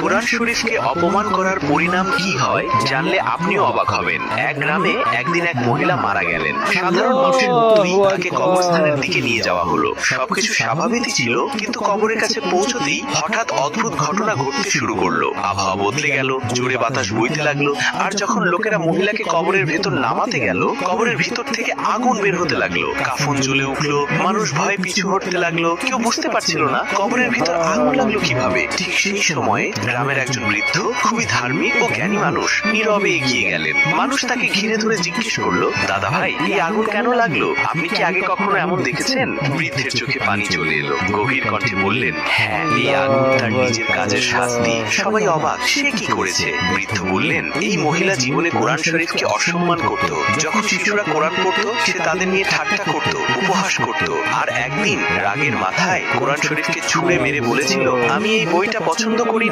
কোরআন শরীফকে অপমান করার পরিণাম কি হয় জানলে আপনিও অবাক হবেন। এক গ্রামে একদিন এক মহিলা মারা গেলেন। সাধারণ মানুষের মতোই তাকে কবরস্থানের দিকে নিয়ে যাওয়া হলো। সবকিছু স্বাভাবিকই ছিল, কিন্তু কবরের কাছে পৌঁছতেই হঠাৎ অদ্ভুত ঘটনা ঘটতে শুরু করল। আবহাওয়া বদলে গেল, জোরে বাতাস বইতে লাগল, আর যখন লোকেরা মহিলাকে কবরের ভেতর নামাতে গেল, কবরের ভিতর থেকে আগুন বের হতে লাগল। কাফন জ্বলে উঠল, মানুষ ভয়ে পিছু হটতে লাগল। কেউ বুঝতে পারছিল না কবরের ভিতর আগুন লাগল কীভাবে। ঠিক সেই সময়ে গ্রামের একজন বৃদ্ধ খুবই ধার্মিক ও জ্ঞানী মানুষ নীরবে এগিয়ে গেলেন। মানুষ তাকে ঘিরে ধরে জিজ্ঞেস করল দাদা ভাই এই আগুন কেন লাগল? আপনি কি আগে কখনো এমন দেখেছেন? বৃদ্ধের চোখে পানি চলে এলো। গভীর কণ্ঠে বললেন হ্যাঁ এই আগুন তার নিজের কাজের শাস্তি। সবাই অবাক সে কি করেছে? বৃদ্ধ বললেন এই মহিলা জীবনে কোরআন শরীফকে অসম্মান করত। যখন শিশুরা কোরআন পড়তো সে তাদের নিয়ে ঠাট্টা করত উপহাস করত। আর একদিন রাগের মাথায় কোরআন শরীফকে ছুঁড়ে মেরে বলেছিল আমি এই বইটা পছন্দ করি